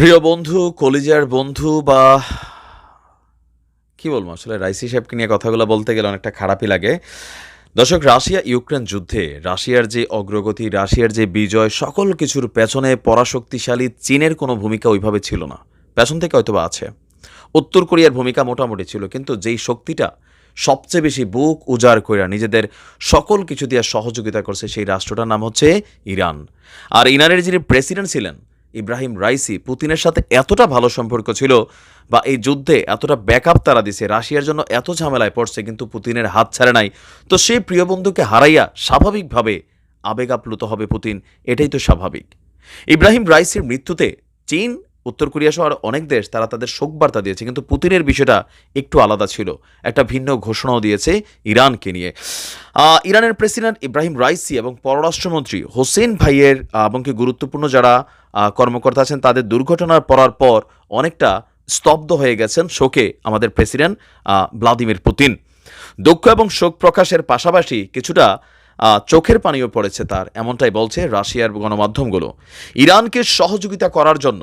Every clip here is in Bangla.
প্রিয় বন্ধু, কলিজার বন্ধু বা কি বলব, আসলে রাইসি সাহেবকে নিয়ে কথাগুলো বলতে গেলে অনেকটা খারাপই লাগে। দর্শক রাশিয়া ইউক্রেন যুদ্ধে রাশিয়ার যে অগ্রগতি, রাশিয়ার যে বিজয়, সকল কিছুর পেছনে পরাশক্তিশালী চীনের কোনো ভূমিকা ওইভাবে ছিল না। পেছন থেকে হয়তোবা আছে। উত্তর কোরিয়ার ভূমিকা মোটামুটি ছিল, কিন্তু যেই শক্তিটা সবচেয়ে বেশি বুক উজাড় কইরা নিজেদের সকল কিছু দিয়ে সহযোগিতা করছে সেই রাষ্ট্রটার নাম হচ্ছে ইরান। আর ইরানের যিনি প্রেসিডেন্ট ছিলেন ইব্রাহিম রাইসি পুতিনের সাথে এতটা ভালো সম্পর্ক ছিল বা এই যুদ্ধে এতটা ব্যাকআপ তারা দিছে, রাশিয়ার জন্য এত ঝামেলায় পড়ছে, কিন্তু পুতিনের হাত ছাড়ে নাই। তো সেই প্রিয় বন্ধুকে হারাইয়া স্বাভাবিকভাবে আবেগ আপ্লুত হবে পুতিন, এটাই তো স্বাভাবিক। ইব্রাহিম রাইসির মৃত্যুতে চীন উত্তর কোরিয়া সহ আরও অনেক দেশ তারা তাদের শোক বার্তা দিয়েছে, কিন্তু পুতিনের বিষয়টা একটু আলাদা ছিল। একটা ভিন্ন ঘোষণাও দিয়েছে ইরানকে নিয়ে। ইরানের প্রেসিডেন্ট ইব্রাহিম রাইসি এবং পররাষ্ট্রমন্ত্রী হোসেন ভাইয়ের এবং কি গুরুত্বপূর্ণ যারা কর্মকর্তা আছেন, তাদের দুর্ঘটনার পড়ার পর অনেকটা স্তব্ধ হয়ে গেছেন শোকে আমাদের প্রেসিডেন্ট ভ্লাদিমির পুতিন। দুঃখ এবং শোক প্রকাশের পাশাপাশি কিছুটা চোখের পানিও পড়েছে তার, এমনটাই বলছে রাশিয়ার গণমাধ্যমগুলো। ইরানকে সহযোগিতা করার জন্য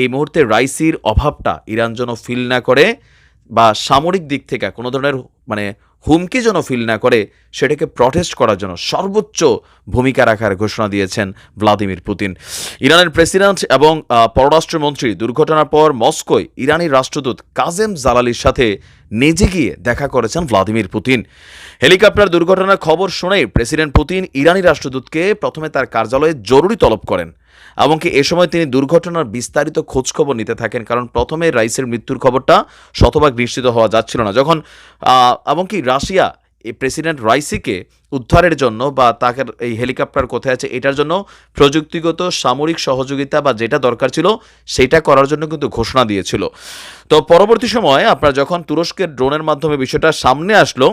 এই মুহূর্তে রাইসির অভাবটা ইরান যেন ফিল না করে বা সামরিক দিক থেকে কোনো ধরনের মানে হুমকি যেন ফিল না করে, সেটাকে প্রটেস্ট করার জন্য সর্বোচ্চ ভূমিকা রাখার ঘোষণা দিয়েছেন ভ্লাদিমির পুতিন। ইরানের প্রেসিডেন্ট এবং পররাষ্ট্রমন্ত্রী দুর্ঘটনার পর মস্কোয় ইরানি রাষ্ট্রদূত কাজেম জালালির সাথে নিজে গিয়ে দেখা করেছেন ভ্লাদিমির পুতিন। হেলিকপ্টার দুর্ঘটনার খবর শুনেই প্রেসিডেন্ট পুতিন ইরানি রাষ্ট্রদূতকে প্রথমে তার কার্যালয়ে জরুরি তলব করেন। এমনকি এ সময় তিনি দুর্ঘটনার বিস্তারিত খোঁজখবর নিতে থাকেন, কারণ প্রথমে রাইসের মৃত্যুর খবরটা শতভাগ নিশ্চিত হওয়া যাচ্ছিল না। যখন এমনকি রাশিয়া এই প্রেসিডেন্ট রাইসিকে উদ্ধারের জন্য বা তাকে এই হেলিকপ্টার কোথায় আছে এটার জন্য প্রযুক্তিগত সামরিক সহযোগিতা বা যেটা দরকার ছিল সেটা করার জন্য কিন্তু ঘোষণা দিয়েছিল। তো পরবর্তী সময়ে আপনার যখন তুরস্কের ড্রোনের মাধ্যমে বিষয়টা সামনে আসলো,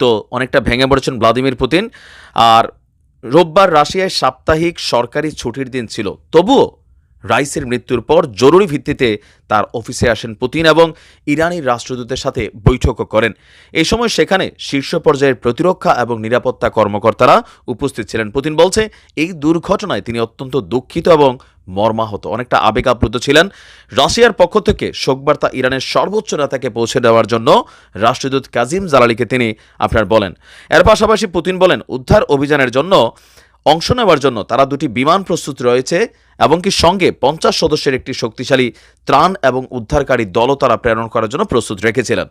তো অনেকটা ভেঙে পড়েছেন ভ্লাদিমির পুতিন। আর রোববার রাশিয়ায় সাপ্তাহিক সরকারি ছুটির দিন ছিল। তবুও রাইসের মৃত্যুর পর জরুরি ভিত্তিতে তার অফিসে আসেন পুতিন এবং ইরানি রাষ্ট্রদূতের সাথে বৈঠকও করেন। এ সময় সেখানে শীর্ষ পর্যায়ের প্রতিরক্ষা এবং নিরাপত্তা কর্মকর্তারা উপস্থিত ছিলেন। পুতিন বলছে, এই দুর্ঘটনায় তিনি অত্যন্ত দুঃখিত এবং মর্মাহত। অনেকটা আবেগ আপ্লুত ছিলেন। রাশিয়ার পক্ষ থেকে শোকবার্তা ইরানের সর্বোচ্চ নেতাকে পৌঁছে দেওয়ার জন্য রাষ্ট্রদূত কাজিম জালালিকে তিনি আপনার বলেন। এর পাশাপাশি পুতিন বলেন, উদ্ধার অভিযানের জন্য অংশ নেওয়ার জন্য তারা দুটি বিমান প্রস্তুত রয়েছে এবং কি সঙ্গে পঞ্চাশ সদস্যের একটি শক্তিশালী ত্রাণ এবং উদ্ধারকারী দলও তারা প্রেরণ করার জন্য প্রস্তুত রেখেছিলেন।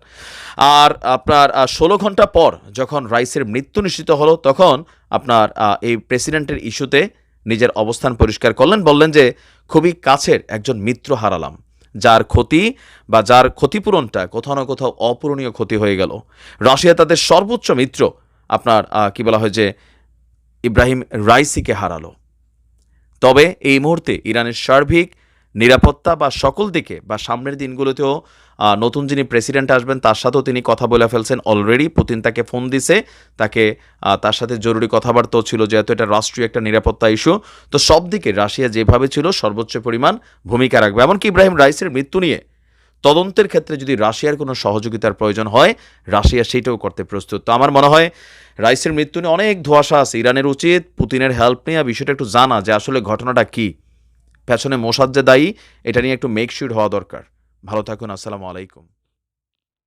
আর আপনার ষোলো ঘণ্টা পর যখন রাইসের মৃত্যু নিশ্চিত হলো, তখন আপনার এই প্রেসিডেন্টের ইস্যুতে নিজের অবস্থান পরিষ্কার করলেন, বললেন যে, খুবই কাছের একজন মিত্র হারালাম, যার ক্ষতি বা যার ক্ষতিপূরণটা কোথাও না কোথাও অপূরণীয় ক্ষতি হয়ে গেল। রাশিয়া তাদের সর্বোচ্চ মিত্র, আপনার কি বলা হয় যে, ইব্রাহিম রাইসিকে হারালো। তবে এই মুহূর্তে ইরানের সার্বিক নিরাপত্তা বা সকল দিকে বা সামনের দিনগুলোতেও নতুন যিনি প্রেসিডেন্ট আসবেন, তার সাথেও তিনি কথা বলে ফেলছেন অলরেডি পুতিন তাকে ফোন দিছে, তাকে তার সাথে জরুরি কথাবার্তাও ছিল, যেহেতু এটা রাষ্ট্রীয় একটা নিরাপত্তা ইস্যু তো সব দিকে রাশিয়া যেভাবে ছিল, সর্বোচ্চ পরিমাণ ভূমিকা রাখবে। এমনকি ইব্রাহিম রাইসের মৃত্যু নিয়ে তদন্তের ক্ষেত্রে যদি রাশিয়ার কোনো সহযোগিতার প্রয়োজন হয়, রাশিয়া সেইটাও করতে প্রস্তুত। তো আমার মনে হয়, রাইসের মৃত্যু নিয়ে অনেক ধোয়াশা আছে। ইরানের উচিত পুতিনের হেল্প নিয়ে। বিষয়টা একটু জানা যে আসলে ঘটনাটা কি। পেছনে মোসাদ যে দায়ী এটা নিয়ে একটু মেকশিউর হওয়া দরকার। ভালো থাকুন আসসালামু আলাইকুম।